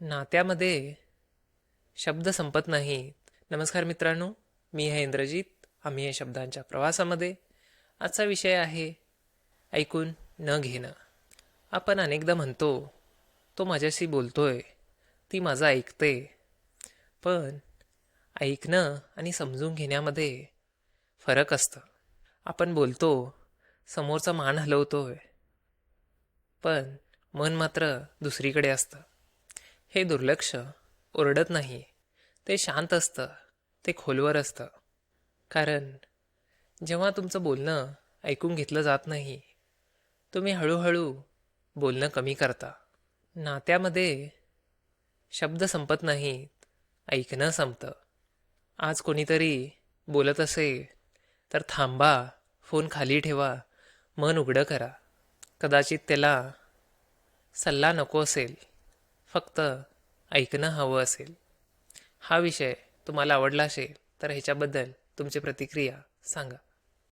नात्यामध्ये शब्द संपत नाही. नमस्कार मित्रांनो मी आहे इंद्रजित. आम्ही या शब्दांच्या प्रवासामध्ये आजचा विषय आहे ऐकून न घेणं. आपण अनेकदा म्हणतो तो माझ्याशी बोलतोय ती माझं ऐकते. पण ऐकणं आणि समजून घेण्यामध्ये फरक असतं. आपण बोलतो समोरचा मान हलवतोय पण मन मात्र दुसरीकडे असतं. हे दुर्लक्ष ओरडत नाही. ते शांत असतं. ते खोलवर असतं. कारण जेव्हा तुमचं बोलणं ऐकून घेतलं जात नाही तुम्ही हळूहळू बोलणं कमी करता. नात्यामध्ये शब्द संपत नाहीत ऐकणं संपतं. आज कोणीतरी बोलत असेल तर थांबा फोन खाली ठेवा मन उघडं करा. कदाचित त्याला सल्ला नको असेल. फक्त ऐकणं हवं असेल. हा विषय तुम्हाला आवडला असेल तर ह्याच्याबद्दल तुमची प्रतिक्रिया सांगा.